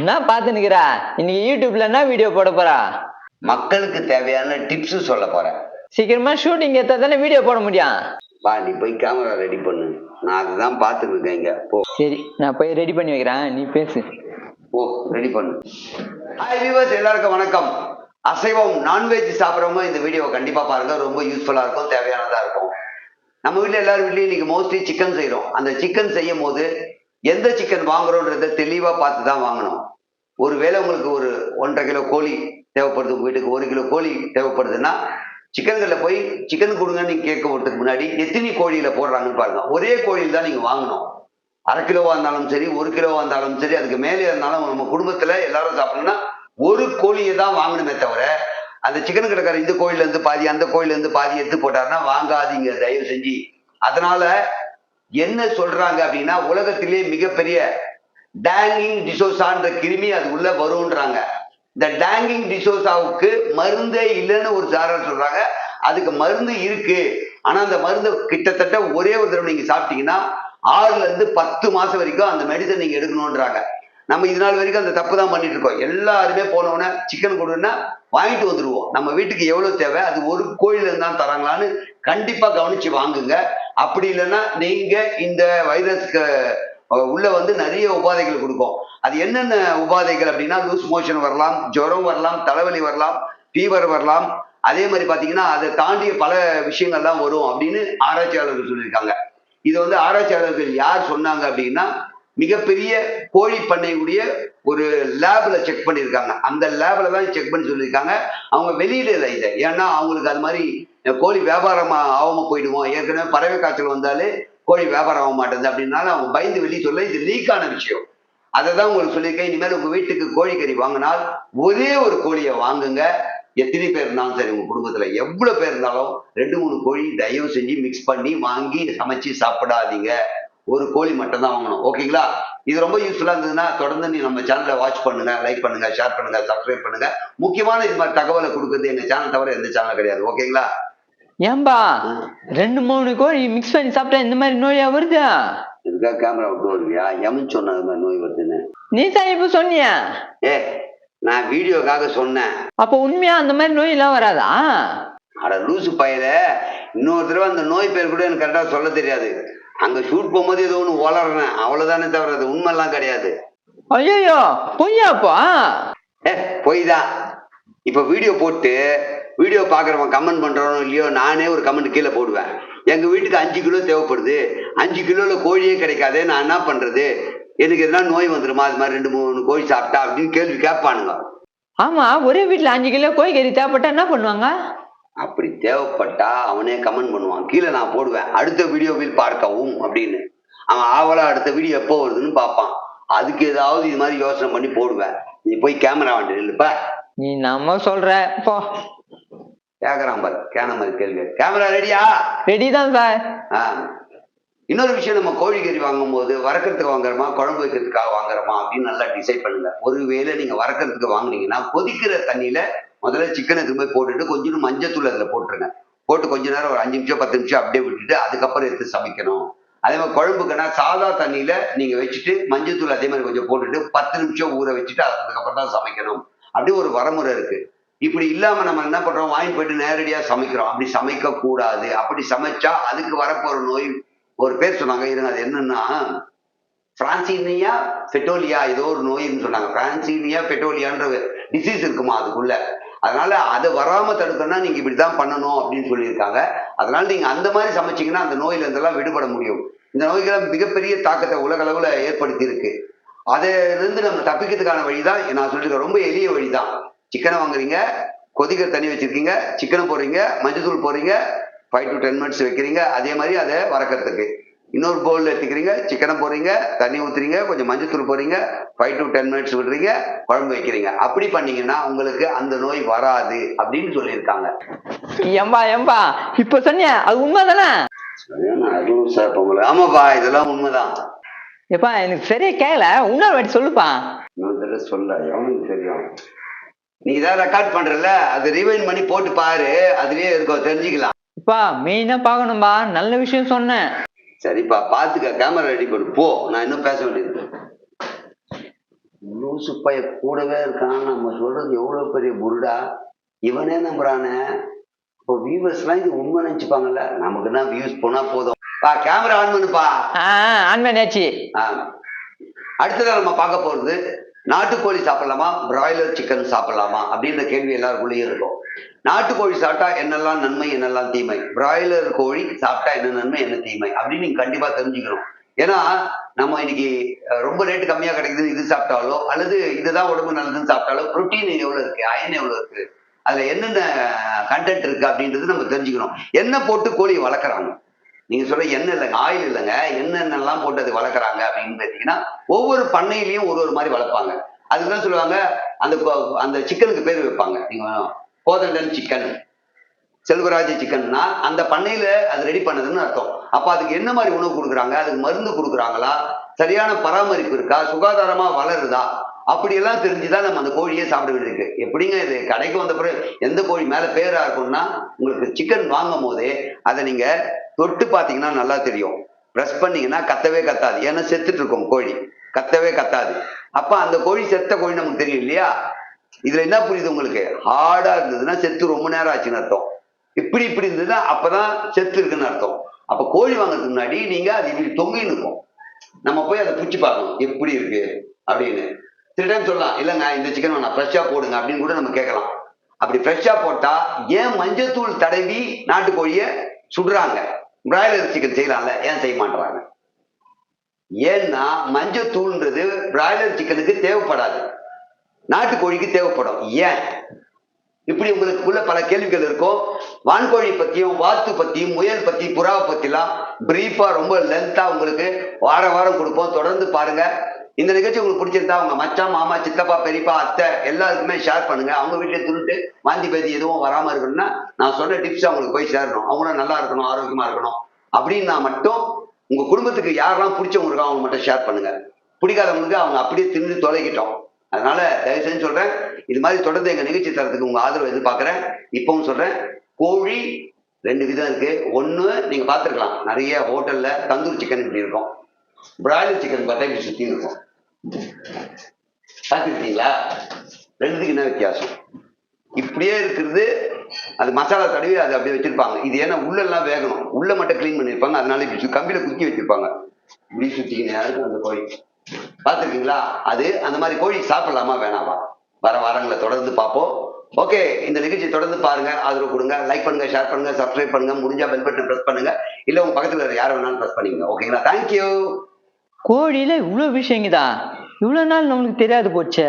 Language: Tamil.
என்ன பார்த்து நிக்கிறா? இன்னைக்கு யூடியூப்ல என்ன வீடியோ போட போறா? மக்களுக்கு தேவையான டிப்ஸ் சொல்ல போறேன். சீக்கிரமா ஷூட்டிங் எடுத்தா தானே வீடியோ போட முடியும்? வா நீ போய் கேமரா ரெடி பண்ணு. நான் அதுதான் பார்த்துட்டு இருக்கேன் இங்க. போ. சரி நான் போய் ரெடி பண்ணி வைக்கிறேன். நீ பேசு. போ ரெடி பண்ணு. ஹாய் வியூவர்ஸ் எல்லாருக்கும் வணக்கம். அசைவம் நான்வெஜ் சாப்பிட்றவங்க இந்த வீடியோவை கண்டிப்பா பாருங்க. ரொம்ப யூஸ்ஃபுல்லா இருக்கும் தேவையானதா இருக்கும். நம்ம வீட்ல எல்லாரும் வீட்லயும் இன்னைக்கு மோஸ்ட்லி சிக்கன் செய்றோம். அந்த சிக்கன் செய்யும் போது எந்த சிக்கன் வாங்குறோன்றத தெளிவாக பார்த்து தான் வாங்கணும். ஒருவேளை உங்களுக்கு ஒரு ஒன்றரை கிலோ கோழி தேவைப்படுது உங்கள் வீட்டுக்கு ஒரு கிலோ கோழி தேவைப்படுதுன்னா சிக்கன்களில் போய் சிக்கன் கொடுங்கன்னு கேட்க போகிறதுக்கு முன்னாடி எத்தனை கோழியில் போடுறாங்கன்னு பாருங்க. ஒரே கோழியில் தான் நீங்கள் வாங்கணும். அரை கிலோவாக இருந்தாலும் சரி ஒரு கிலோவாக இருந்தாலும் சரி அதுக்கு மேலே இருந்தாலும் நம்ம குடும்பத்தில் எல்லாரும் சாப்பிடணும்னா ஒரு கோழியை தான் வாங்கணுமே தவிர அந்த சிக்கன் கடைக்காரர் இந்த கோயிலேருந்து பாதி அந்த கோயிலேருந்து பாதி எடுத்து போட்டாருன்னா வாங்காதீங்க. தயவு செஞ்சு. அதனால என்ன சொல்றாங்க அப்படின்னா உலகத்திலே மிகப்பெரிய டேங்கிங் டிசோசான்ற கிருமி அது உள்ள வரும்ன்றாங்க. இந்த டேங்கிங் டிசோசாவுக்கு மருந்தே இல்லைன்னு ஒரு சாரர் சொல்றாங்க. அதுக்கு மருந்து இருக்கு. ஆனா அந்த மருந்து கிட்டத்தட்ட ஒரே ஒரு தடவை நீங்க சாப்பிட்டீங்கன்னா ஆறுல இருந்து பத்து மாசம் வரைக்கும் அந்த மெடிசன் நீங்க எடுக்கணும்ன்றாங்க நம்ம இது நாள் வரைக்கும் அந்த தப்பு தான் பண்ணிட்டு இருக்கோம். எல்லாருமே போனவொடனே சிக்கன் கொடுன்னா வாங்கிட்டு வந்துடுவோம் நம்ம வீட்டுக்கு எவ்வளவு தேவை? அது ஒரு கோயில இருந்தா தராங்களான்னு கண்டிப்பா கவனிச்சு வாங்குங்க. அப்படி இல்லைன்னா நீங்க இந்த வைரஸ்க்கு உள்ள வந்து நிறைய உபாதைகள் கொடுக்கும். அது என்னென்ன உபாதைகள் அப்படின்னா லூஸ் மோஷன் வரலாம் ஜுரம் வரலாம் தலைவலி வரலாம் ஃபீவர் வரலாம். அதே மாதிரி பார்த்தீங்கன்னா அதை தாண்டிய பல விஷயங்கள்லாம் வரும் அப்படின்னு ஆராய்ச்சியாளர்கள் சொல்லியிருக்காங்க. இது வந்து ஆராய்ச்சியாளர்கள் யார் சொன்னாங்க அப்படின்னா மிகப்பெரிய கோழி பண்ணையுடைய ஒரு லேபில் செக் பண்ணியிருக்காங்க. அந்த லேபில் தான் செக் பண்ணி சொல்லியிருக்காங்க. அவங்க வெளியிடல இதை. ஏன்னா அவங்களுக்கு அது மாதிரி கோழி வியாபாரமாக ஆகாமல் போயிடுவோம் ஏற்கனவே பறவை காய்ச்சல் வந்தாலே கோழி வியாபாரம் ஆக மாட்டேங்குது அப்படின்னால அவங்க பயந்து வெளியே சொல்ல இது லீக்கான விஷயம். அதை தான் உங்களுக்கு சொல்லியிருக்கேன். இனிமேல் உங்கள் வீட்டுக்கு கோழிக்கறி வாங்கினால் ஒரே ஒரு கோழியை வாங்குங்க. எத்தனை பேர் இருந்தாலும் சரி உங்கள் குடும்பத்தில் எவ்வளோ பேர் இருந்தாலும் ரெண்டு மூணு கோழி தயவு செஞ்சு மிக்ஸ் பண்ணி வாங்கி சமைச்சு சாப்பிடாதீங்க. ஒரு கோழி மட்டும் தான் வாங்கணும். ஓகேங்களா? இது ரொம்ப யூஸ்ஃபுல்லா இருந்ததுன்னா தொடர்ந்து நீ நம்ம சேனலை வாட்ச் பண்ணுங்க லைக் பண்ணுங்க ஷேர் பண்ணுங்க சப்ஸ்கிரைப் பண்ணுங்க. முக்கியமான இது மாதிரி தகவலை கொடுக்குறது எங்க சேனல் தவிர எந்த சேனல் கிடையாது. ஓகேங்களா? ஏன்பா ரெண்டு மூணு கோழி மிக்ஸ் பண்ணி சாப்பிட்டா இந்த மாதிரி நோயா வருதா? இதுக்காக கேமரா விட்டு வருவியா எமன் சொன்ன அது மாதிரி நோய் வருதுன்னு. நீ தான் இப்ப சொன்னியா? ஏ நான் வீடியோக்காக சொன்னேன். அப்ப உண்மையா அந்த மாதிரி நோய் எல்லாம் வராதா? அட லூசு பையல. இன்னொரு தடவை அந்த நோய் பேர் கூட எனக்கு கரெக்டாக சொல்ல தெரியாது. அங்க ஷூட் போகும்போது ஏதோ ஒன்று வளர்றேன் அவ்வளவுதானே தவிர அது உண்மைலாம் கிடையாது. ஐயோ பொய்யாப்பா ஏ பொய் தான் இப்போ வீடியோ போட்டு வீடியோ பார்க்குறவன் கமெண்ட் பண்ணுறவனோ இல்லையோ நானே ஒரு கமெண்ட் கீழே போடுவேன். எங்கள் வீட்டுக்கு அஞ்சு கிலோ தேவைப்படுது. அஞ்சு கிலோவில் கோழியே கிடைக்காதே நான் என்ன பண்ணுறது எனக்கு எதனா நோய் வந்துருமா? அது மாதிரி ரெண்டு மூணு கோழி சாப்பிட்டா அப்படின்னு கேள்வி கேட்பானுங்க. ஆமா ஒரே வீட்டுல அஞ்சு கிலோ கோழி கறி தேவைப்பட்டா என்ன பண்ணுவாங்க? அப்படி தேவைப்பட்டா அவனே கமெண்ட் பண்ணுவான். கீழே நான் போடுவேன். அடுத்த வீடியோவில் பார்க்கவும் அப்படின்னு. அவன் ஆவலா அடுத்த வீடியோ எப்போ வருதுன்னு பார்ப்பான். அதுக்கு ஏதாவது இது மாதிரி யோசனை பண்ணி போடுவேன். நீ போய் கேமரா வண்டி இல்லைப்பா நீ நம்ம சொல்ற போ. கேக்குறான் பாரு. கேன மாதிரி கேள்வி. கேமரா ரெடியா ரெடி தான் சார். ஆ. இன்னொரு விஷயம் நம்ம கோழிக்கறி வாங்கும் போது வறக்கிறதுக்கு வாங்குறோமா? குழம்பு வைக்கிறதுக்காக வாங்குறோமா? அப்படின்னு நல்லா டிசைட் பண்ணுங்க. ஒருவேளை நீங்க வறக்கிறதுக்கு வாங்குனீங்கன்னா கொதிக்கிற தண்ணியில முதல்ல சிக்கனை திரும்ப போட்டுட்டு கொஞ்சம் மஞ்சத்தூள் அதில் போட்டுருங்க. போட்டு கொஞ்ச நேரம் ஒரு அஞ்சு நிமிஷம் பத்து நிமிஷம் அப்படியே விட்டுட்டு அதுக்கப்புறம் எடுத்து சமைக்கணும். அதே மாதிரி குழம்புக்குன்னா சாதா தண்ணியில நீங்க வச்சுட்டு மஞ்சத்தூள் அதே மாதிரி கொஞ்சம் போட்டுட்டு பத்து நிமிஷம் ஊற வச்சுட்டு அதுக்கப்புறம் தான் சமைக்கணும். அப்படி ஒரு வரமுறை இருக்கு. இப்படி இல்லாம நம்ம என்ன பண்றோம்? வாங்கி போயிட்டு நேரடியா சமைக்கிறோம். அப்படி சமைக்க கூடாது அப்படி சமைச்சா அதுக்கு வரப்போற நோய் ஒரு பேர் சொன்னாங்க இருங்க அது என்னன்னா பிரான்சீனியா பெட்டோலியா ஏதோ ஒரு நோய்னு சொன்னாங்க. பிரான்சீனியா பெட்டோலியான்ற டிசீஸ் இருக்குமா அதுக்குள்ள? அதனால அதை வராம தடுக்கணும்னா நீங்க இப்படிதான் பண்ணணும் அப்படின்னு சொல்லியிருக்காங்க. அதனால நீங்க அந்த மாதிரி சமைச்சீங்கன்னா அந்த நோயில இருந்தெல்லாம் விடுபட முடியும். இந்த நோய்களை மிகப்பெரிய தாக்கத்தை உலக அளவுல ஏற்படுத்தி இருக்கு அதிலிருந்து நம்ம தப்பிக்கிறதுக்கான வழிதான் நான் சொல்லியிருக்கேன் ரொம்ப எளிய வழிதான். சிக்கனை வாங்குறீங்க கொதிக்கிற தண்ணி வச்சிருக்கீங்க சிக்கனை போடுறீங்க மஞ்சத்தூள் போடுறீங்க ஃபைவ் டு டென் மினிட்ஸ் வைக்கிறீங்க அதே மாதிரி அதை வறக்கிறதுக்கு. இன்னொரு பவுல் எடுத்துக்கிறீங்க சிக்கனை போடுறீங்க தண்ணி ஊத்துறீங்க கொஞ்சம் மஞ்சத்தூள் போடுறீங்க ஃபைவ் டு டென் மினிட்ஸ் விடுறீங்க குழம்பு வைக்கிறீங்க. அப்படி பண்ணீங்கன்னா உங்களுக்கு அந்த நோய் வராது அப்படின்னு சொல்லியிருக்காங்க. எம்பா எம்பா இப்ப சொன்னியா அது உண்மைதானே? அதுவும் சார் ஆமாப்பா இதெல்லாம் உண்மைதான். எப்பா எனக்கு சரியா கேட்கல இன்னொரு வாட்டி சொல்லுப்பா. இன்னொரு சொல்ல எவனுக்கு தெரியும்? நீ இதான் ரெக்கார்ட் பண்றல அது ரிவைண்ட் பண்ணி போட்டு பாரு அதுலயே இருக்கும் தெரிஞ்சுக்கலாம். இப்பா மெயினா பார்க்கணும்பா நல்ல விஷயம் சொன்னேன். சரிப்பா பாத்துக்க கேமரா ரெடி பண்ணு. போ நான் இன்னும் பேச வேண்டியது லூசு பைய கூடவே இருக்கான். நம்ம சொல்றது எவ்வளவு பெரிய புருடா இவனே நம்புறானே. இப்போ வியூவர்ஸ்லாம் இது உண்மை நினைச்சுப்பாங்கல்ல. நமக்கு தான் வியூஸ் போனா போதும். பா கேமரா ஆன் பண்ணுப்பா. ஆன் பண்ணியாச்சு ஆ. அடுத்ததா நம்ம பார்க்க போறது நாட்டுக்கோழி சாப்பிடலாமா? பிராய்லர் சிக்கன் சாப்பிடலாமா? அப்படின்ற கேள்வி எல்லாருக்குள்ளேயும் இருக்கும். நாட்டுக்கோழி சாப்பிட்டா என்னெல்லாம் நன்மை என்னெல்லாம் தீமை? பிராய்லர் கோழி சாப்பிட்டா என்ன நன்மை என்ன தீமை? அப்படின்னு நீங்க கண்டிப்பா தெரிஞ்சுக்கணும். ஏன்னா நம்ம இன்னைக்கு ரொம்ப ரேட்டு கம்மியா கிடைக்குது இது சாப்பிட்டாலோ அல்லது இதுதான் உடம்பு நல்லதுன்னு சாப்பிட்டாலோ புரோட்டீன் எவ்வளவு இருக்கு? அயன் எவ்வளவு இருக்கு? அதுல என்னென்ன கண்டென்ட் இருக்கு அப்படின்றது நம்ம தெரிஞ்சுக்கணும். என்ன போட்டு கோழியை வளர்க்குறாங்க. நீங்க சொல்ற எண்ணெய் இல்லைங்க ஆயில் இல்லைங்க என்னென்னலாம் போட்டு அது வளர்க்குறாங்க அப்படின்னு பார்த்தீங்கன்னா ஒவ்வொரு பண்ணையிலையும் ஒரு ஒரு மாதிரி வளர்ப்பாங்க. அதுதான் சொல்லுவாங்க அந்த அந்த சிக்கனுக்கு பேர் வைப்பாங்க. நீங்க கோதண்டன் சிக்கன் செல்வராஜ் சிக்கன்னா அந்த பண்ணையில அது ரெடி பண்ணதுன்னு அர்த்தம். அப்ப அதுக்கு என்ன மாதிரி உணவு கொடுக்குறாங்க அதுக்கு மருந்து கொடுக்குறாங்களா சரியான பராமரிப்பு இருக்கா சுகாதாரமா வளருதா அப்படியெல்லாம் தெரிஞ்சுதான் நம்ம அந்த கோழியே சாப்பிட வேண்டியிருக்கு. எப்படிங்க இது கடைக்கு வந்த பிறகு எந்த கோழி மேல பேரா இருக்கும்னா உங்களுக்கு சிக்கன் வாங்கும் போதே அதை நீங்க தொட்டு பார்த்தீங்கன்னா நல்லா தெரியும். ப்ரெஸ் பண்ணீங்கன்னா கத்தவே கத்தாது. ஏன்னா செத்துட்டு இருக்கும் கோழி. கத்தவே கத்தாது. அப்ப அந்த கோழி செத்த கோழி நமக்கு தெரியும் இல்லையா? இதுல என்ன புரியுது உங்களுக்கு? ஹார்டா இருந்ததுன்னா செத்து ரொம்ப நேரம் ஆச்சுன்னு அர்த்தம். இப்படி இப்படி இருந்ததுன்னா அப்பதான் செத்து இருக்குன்னு அர்த்தம். அப்ப கோழி வாங்குறதுக்கு முன்னாடி நீங்க அது இப்படி தொங்கின்னு இருக்கும் நம்ம போய் அதை பிடிச்சி பார்க்கணும். எப்படி இருக்கு? அப்படின்னு. சில டைம் சொல்லலாம். இல்லைங்க இந்த சிக்கன் வேணாம் ஃப்ரெஷ்ஷா போடுங்க அப்படின்னு கூட நம்ம கேட்கலாம். அப்படி ஃப்ரெஷ்ஷா போட்டா ஏன் மஞ்சத்தூள் தடவி நாட்டுக்கோழியை சுடுறாங்க? Broiler chicken செய்யலாம்ல. ஏன் செய்ய மாட்டாங்க ஏன்னா மஞ்சத்தூள்ன்றது பிராய்லர் சிக்கனுக்கு தேவைப்படாது. நாட்டுக்கோழிக்கு தேவைப்படும். ஏன்? இப்படி உங்களுக்குள்ள பல கேள்விகள் இருக்கும். வான்கோழி பத்தியும் வாத்து பத்தியும் முயல் பத்தி புறாவை பத்திலாம் பிரீஃபா ரொம்ப லென்த்தா உங்களுக்கு வார வாரம் கொடுப்போம். தொடர்ந்து பாருங்க. இந்த நிகழ்ச்சி உங்களுக்கு பிடிச்சிருந்தா அவங்க மச்சான் மாமா சித்தப்பா பெரியப்பா அத்தை எல்லாருக்குமே ஷேர் பண்ணுங்க. அவங்க வீட்டுல துருட்டு வாந்தி பேதி எதுவும் வராம இருக்கணும்னா நான் சொன்ன டிப்ஸ் அவங்களுக்கு போய் சேரணும். அவங்களும் நல்லா இருக்கணும் ஆரோக்கியமா இருக்கணும். அப்படின்னா மட்டும் உங்க குடும்பத்துக்கு யாரெல்லாம் பிடிச்சவங்க இருக்கோ அவங்க மட்டும் ஷேர் பண்ணுங்க. பிடிக்காதவங்களுக்கு அவங்க அப்படியே தின்னு தொலைக்கிட்டோம். அதனால தயவு செஞ்சு சொல்றேன் இது மாதிரி தொடர்ந்து எங்க நிகழ்ச்சி தரத்துக்கு உங்க ஆதரவு எதிர்பார்க்கறேன். இப்பவும் சொல்றேன் கோழி ரெண்டு விதம் இருக்கு. ஒன்று நீங்க பார்த்துருக்கலாம். நிறைய ஹோட்டல்ல தந்தூர் சிக்கன் இப்படி இருக்கும். பிராய்லர் சிக்கன் பார்த்தா இப்படி சுத்தி இருக்கும் பார்த்துருக்கீங்களா ரெண்டுத்துக்கு என்ன வித்தியாசம் இப்படியே இருக்கிறது அது மசாலா தடவி அது அப்படியே வச்சிருப்பாங்க. இது ஏன்னா உள்ளெல்லாம் வேகணும். உள்ள மட்டும் க்ளீன் பண்ணியிருப்பாங்க. அதனால இப்படி கம்பியில குத்தி வச்சிருப்பாங்க. இப்படி சுத்திக்கினே இருக்கும் அந்த கோழி. பார்த்துருக்கீங்களா? அது அந்த மாதிரி கோழி சாப்பிடலாமா வேணாமா? வர வாரங்களை தொடர்ந்து பார்ப்போம். ஓகே இந்த நிகழ்ச்சி தொடர்ந்து பாருங்க. ஆதரவு கொடுங்க. லைக் பண்ணுங்க ஷேர் பண்ணுங்க சப்ஸ்கிரைப் பண்ணுங்க. முடிஞ்சா பெல் பட்டன் ப்ரெஸ் பண்ணுங்க. இல்ல உங்க பக்கத்துல யாரை வேணாலும் ப்ரெஸ் பண்ணிக்கங்க. ஓகேங்களா தேங்க்யூ கோழியில இவ்வளோ விஷயங்கதா இவ்வளோ நாள் நம்மளுக்கு தெரியாது போச்சே?